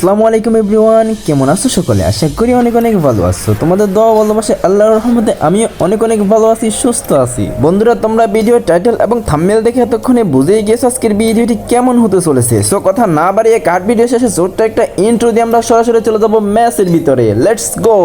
আসসালামু আলাইকুম এভরিওয়ান, কেমন আছো সকলে? আশা করি অনেক অনেক ভালো আছো। তোমাদের দোয়া ভালোবাসে আল্লাহর রহমতে আমি অনেক অনেক ভালো আছি, সুস্থ আছি। বন্ধুরা, তোমরা ভিডিও টাইটেল এবং থাম্বনেল দেখে এতক্ষণে বুঝেই গেছো আজকের ভিডিওটি কেমন হতে চলেছে। সো কথা না বাড়িয়ে কাট ভিডিও শেষে ছোট্ট একটা ইন্ট্রো দিয়ে আমরা সরাসরি চলে যাব ম্যাচের ভিতরে। Let's go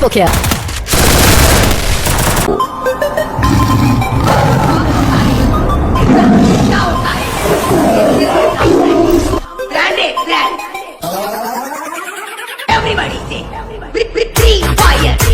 Triple kill. Everybody say, everybody, fire.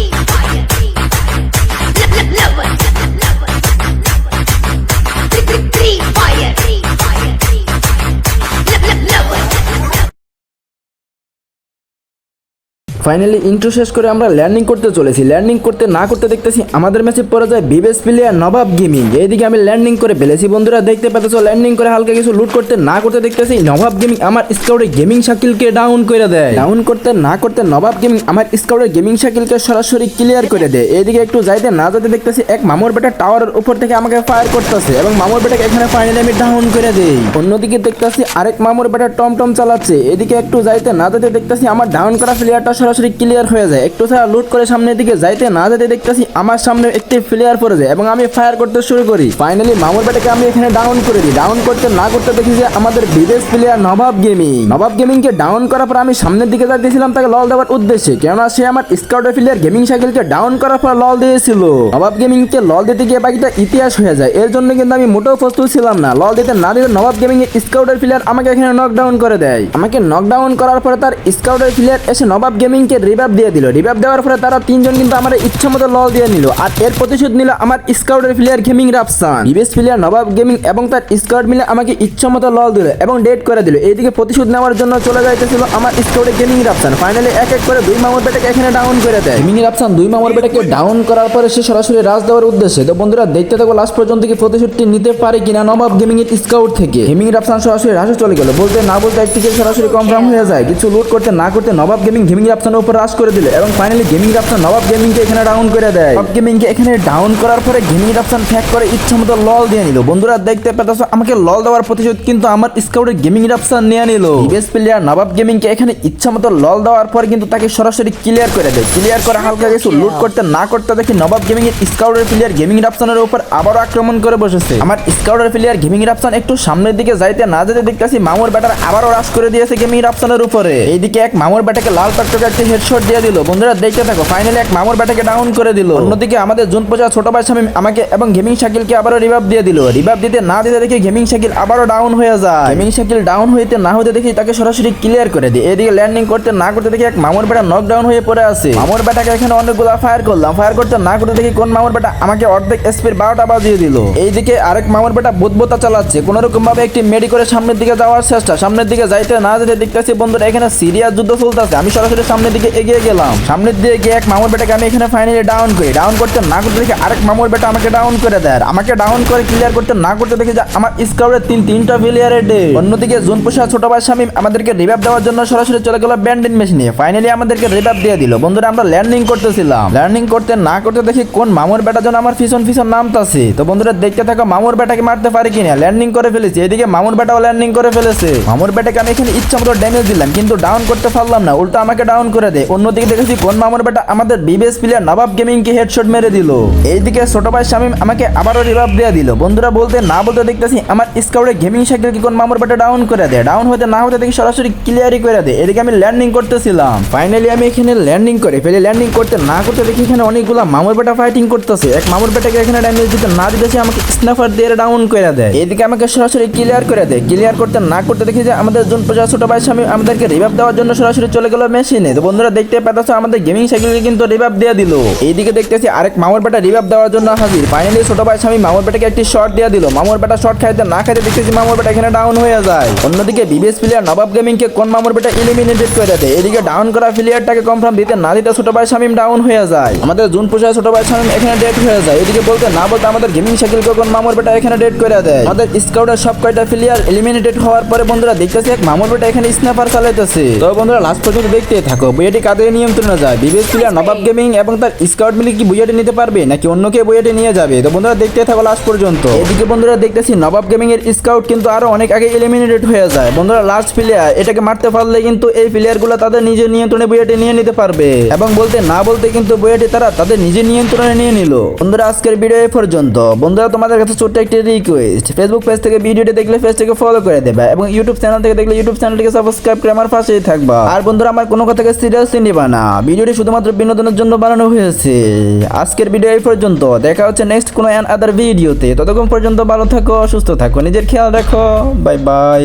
Finally intro শেষ করে আমরা ল্যান্ডিং করতে চলেছি। ল্যান্ডিং করতে না করতে দেখতেছি আমাদের ম্যাচে পড়ে যায় বিবেস প্লেয়ার নবাব গেমিং এইদিকে আমি ল্যান্ডিং করে ফেলেছি। বন্ধুরা, দেখতে পাচ্ছ ল্যান্ডিং করে হালকা কিছু লুট করতে না করতে দেখতেছি নবাব গেমিং আমার স্কাউটের গেমিং শাকিলকে ডাউন করে দেয়। ডাউন করতে না করতে নবাব গেমিং আমার স্কাউটের গেমিং শাকিলকে সরাসরি ক্লিয়ার করে দেয়। এইদিকে একটু যাইতে না যেতে দেখতেছি এক মামুর বেটা টাওয়ারের উপর থেকে আমাকে ফায়ার করতেছে এবং মামুর বেটাকে এখানে ফাইনালি আমি ডাউন করে দেই। অন্যদিকে দেখতেছি আরেক মামুর বেটা টম টম চালাচ্ছে। এদিকে একটু যাইতে না যেতে দেখতেছি আমার ডাউন করা প্লেয়ারটা সরাসরি ক্লিয়ার হয়ে যায়। একটু ছাড়া লুট করে সামনের দিকে যাইতে না যেতে দেখতেছি আমার সামনে একটি প্লেয়ার পড়ে যায় এবং আমি ফায়ার করতে শুরু করি। ফাইনালি মামুর বেটাকে আমি এখানে ডাউন করে দিই। ডাউন করতে না করতে দেখি যে আমাদের বিদেশ player Nabab gaming Nabab gaming কে ডাউন করার পর আমি সামনের দিকে যাইতেছিলাম তাকে লল দেওয়ার উদ্দেশ্যে, কেননা সে আমার স্কাউটের প্লেয়ার গেমিং সাইকেলকে ডাউন করার পর লল দিয়েছিল। নবাব গেমিং কে লল দিতে গিয়ে বাকিটা ইতিহাস হয়ে যায়। এর জন্য কিন্তু আমি মোটেও প্রস্তুত ছিলাম না। লল দিতে না দিতে নবাব গেমিং এর স্কাউটের প্লেয়ার আমাকে এখানে নকডাউন করে দেয়। আমাকে নকডাউন করার পরে তার স্কাউটের প্লেয়ার এসে নবাব গেমিং কে রিভাইভ দিয়ে দিল। রিভাইভ দেওয়ার পরে তারা তিনজন কিন্তু আমার ইচ্ছা মতো লল দিয়ে নিল। আর এর প্রতিশোধ নিল আমার স্কাউটের প্লেয়ার গেমিং রাফসান বিবেশ প্লেয়ার নবাব গেমিং এবং তার স্কাউট মিলে আমাকে ইচ্ছা মতো লল দিল এবং ডেট করে দিল। এইদিকে প্রতিশোধ নেওয়ার জন্য চলে যাইতেছিল আমার স্কাউটের গেমিং রাফসান ফাইনালি এক এক করে দুই মামুর বেটাকে এখানে ডাউন করে দেয়। গেমিং রাফসান দুই মামুর বেটাকে ডাউন করার পরে সে সরাসরি রাজ দেওয়ার উদ্দেশ্যে। তো বন্ধুরা, দেখতে থাকো লাস্ট পর্যন্ত কি প্রতিশোধটি নিতে পারে কিনা নবাব গেমিং এর স্কাউট থেকে। গেমিং রাফসান সরাসরি রাশে চলে গেল। বলতে না বলতে এক থেকে সরাসরি কনফার্ম হয়ে যায়। কিছু লুট করতে না করতে নবাব গেমিং গেমিং রাফসানের উপর রাশ করে দিল এবং finally gaming Rafsan Nabab gaming কে এখানে ডাউন করে দেয়। নবাব গেমিং কে এখানে ডাউন করার পরে গেমিং রাফসান ফ্যাক করে ইচ্ছা মতো লল দিয়ে নিল। বন্ধুরা দেখতে পেতেছ আমাকে লল দেওয়ার প্রতিশোধ কিন্তু আমার স্কাউটের গেমিং রাফসান নিয়ে নিল। বিএস প্লেয়ার নবাব গেমিং কে এখানে ইচ্ছা মতো লল দেওয়ার পর কিন্তু তাকে সরাসরি ক্লিয়ার করে দেয়। ক্লিয়ার করে হালকা কিছু লুট করতে না করতে দেখি নবাব গেমিং এর স্কাউটের প্লেয়ার গেমিং রাফসানের উপর আবারও আক্রমণ করে বসেছে। আমার স্কাউটের প্লেয়ার গেমিং রাফসান একটু সামনের দিকে যাইতে না যেতে দেখতেছি মামুর ব্যাটার আবারও রাশ করে দিয়েছে গেমিং রাফসানের উপরে। এইদিকে এক মামুর ব্যাটাকে লাল টকটকে একটি হেডশট দিয়ে দিল। বন্ধুরা, দেখতে থাকো ফাইনালি এক মামুর ব্যাটাকে ডাউন করে দিল। অন্যদিকে আমাদের জুন পূজা ছোট ভাই স্বামী আমাকে এবং গেমিং শাকিলকে আবারও রিভাইভ দিয়ে দিল। রিভাইভ দিতে না দিতে দেখি গেমিং শাকিল আবারও ডাউন হয়ে যায়। গেমিং শাকিল ডাউন হইতে না হইতে দেখি তাকে সরাসরি ক্লিয়ার করে দিই। এদিকে ল্যান্ডিং করতে না করতে দেখি এক মামুর বেটা নক ডাউন হয়ে পড়ে আছে। মামুর ব্যাটাকে এখানে অনেকগুলো ফায়ার করলাম। ফায়ার করতে না করতে দেখি কোন মামুর বেটা আমাকে অর্ধেক স্পিড বারোটা বাজিয়ে দিল। এইদিকে আরেক মামুর বেটা বুদবোতা চালাচ্ছে। কোন রকম ভাবে একটি মেডি করে সামনের দিকে যাওয়ার চেষ্টা। সামনের দিকে যাইতে না যেতে দেখতেছি বন্ধুরা, এখানে সিরিয়াস যুদ্ধ চলতেছে। আমি সরাসরি সামনের দিকে এগিয়ে গেলাম। সামনের দিকে গিয়ে এক মামুর বেটাকে আমি এখানে ফাইনালি ডাউন করি। ডাউন করতে না করতে দেখি আরেক মামুর বেটা আমাকে ডাউন করে দেয়। আমাকে ডাউন করে ক্লিয়ার করতে না করতে দেখি আমার স্কাউটের তিন তিনটা প্লেয়ারের ডে অন্যদিকে জোন পোষা ছোট ভাই স্বামী আমাদেরকে রিভাইভ দেওয়ার জন্য সরাসরি চলে গেল ব্যান্ডিন মেশিনে ফাইনালি আমাদেরকে রিভাইভ দিয়ে দিল। বন্ধুরা, আমরা ল্যান্ডিং করতেছিলাম। ল্যান্ডিং করতে না করতে দেখি কোন মামুর বেটা যেন আমার পিছন পিছন নামতাছে। তো বন্ধুরা, দেখতে থাকো মামুর বেটাকে মারতে পারি কিনা। ল্যান্ডিং করে ফেলেছি। এদিকে মামুর বেটাও ল্যান্ডিং করে ফেলেছে। মামুর বেটাকে আমি এখানে ইচ্ছা মতো ড্যামেজ দিলাম, কিন্তু ডাউন করতে পারলাম না। উল্টো আমাকে ডাউন করে দেয় অন্যদিকে দেখেছি কোন মামুর বেটা আমাদের বিবেস প্লেয়ার নবাব গেমিং কে হেডশট মেরে দিল। এইদিকে ছোট ভাই শামিম আমাকে আবারও রিভাইভ দিয়ে দিল। বন্ধুরা বলতে না বলতে দেখতেছি আমার স্কাউটে গেমিং সাইকেল কি কোন মামুর বেটা ডাউন করে দেয় ডাউন হতে না হতে দেখি সরাসরি ক্লিয়ারই করে দেয় এদিকে আমি ল্যান্ডিং করতেছিলাম। ফাইনালি আমি এখানে ল্যান্ডিং করে ফেলে। ল্যান্ডিং করতে না করতে দেখি এখানে অনেকগুলো মামুর বেটা ফাইটিং করতেছে। এক মামুর বেটাকে এখানে ড্যামেজ দিতে না দিতেছে আমাকে স্নাফার দিয়ে ডাউন করে দেয়। এদিকে আমাকে সরাসরি ক্লিয়ার করে দেয়। ক্লিয়ার করতে না করতে দেখি যে আমাদের জুন পূজা ছোট ভাই স্বামী আমাদেরকে রিভাইভ দেওয়ার জন্য সরাসরি চলে গেল মেশিনে বন্ধুরা দেখতে পাচ্ছ আমাদের গেমিং সাইকেলকে কিন্তু রিভাব দিয়ে দিল। এইদিকে দেখতেছি আরেক মামুর বেটা রিভাব দেওয়ার জন্য হাজির। ফাইনালি ছোট ভাই স্বামী মামুর বেটাকে একটি শট দিয়ে দিল। মামুর বেটা শট খাইতে না খাইতে দেখতেছি মামুর বেটা এখানে ডাউন হয়ে যায়। অন্যদিকে বিবিএস প্লেয়ার নবাব গেমিং কে কোন মামুর বেটা ইলিমিনেটেড করে দেয়? এদিকে ডাউন করা প্লেয়ারটাকে কনফার্ম দিতে না দিতে ছোট ভাই স্বামী ডাউন হয়ে যায়। আমাদের জুন পোষায় ছোট ভাই স্বামী এখানে ডেট হয়ে যায়। এদিকে বলতে না বলতে আমাদের গেমিং সাইকেল কোন মামুর বেটা এখানে ডেট করে দেয়? আমাদের স্কাউটের সব কয়টা প্লেয়ার এলিমিনেটেড হওয়ার পরে বন্ধুরা দেখতেছি এক মামুর বেটা এখানে স্ন্যাপার চালাইতেছে। তো বন্ধুরা লাস্ট পর্যন্ত দেখতে থাকো। বইয়াটি কাদের নিয়ন্ত্রণে যায়? বিবিএস প্লেয়ার নবাব গেমিং এবং তার স্কাউট মিলে কি বইয়াটি নিতে পারবে, নাকি অন্য কে বইয়াটি নিয়ে যাবে? তো বন্ধুরা, দেখতে থাকো লাস্ট পর্যন্ত। এদিকে বন্ধুরা, দেখতেছি নবাব গেমিং এর স্কাউট কিন্তু আরও অনেক আগে এলিমিনেটেড হয়ে যায়। বন্ধুরা লাস্ট প্লেয়ার এটাকে মারতে পারলে কিন্তু এই প্লেয়ারগুলো তাদের নিজের নিয়ন্ত্রণে বইয়াটি নিয়ে নিতে পারবে। এবং বলতে না বলতে কিন্তু বইয়াটি তারা তাদের নিজের নিয়ন্ত্রণে নিয়ে নিল। বন্ধুরা, আজকের ভিডিও এ পর্যন্ত। বন্ধুরা, তোমাদের কাছে ছোট্ট একটি রিকোয়েস্ট ফেসবুক পেজ থেকে ভিডিওটি দেখলে পেজটিকে ফলো করে দেবে এবং ইউটিউব চ্যানেল থেকে দেখলে ইউটিউব চ্যানেলটিকে সাবস্ক্রাইব করে আমার পাশেই থাকবা। আর বন্ধুরা, আমার কোনো কথাকে সিরিয়াসলি নিবা না। ভিডিওটি শুধুমাত্র বিনোদনের জন্য বানানো হয়েছে। আজকের ভিডিও এই পর্যন্ত। দেখা হচ্ছে নেক্সট কোনো অ্যান আদার ভিডিওতে ততক্ষণ পর্যন্ত ভালো থাকো, সুস্থ থাকো। নিজের খেয়াল রাখো। Bye bye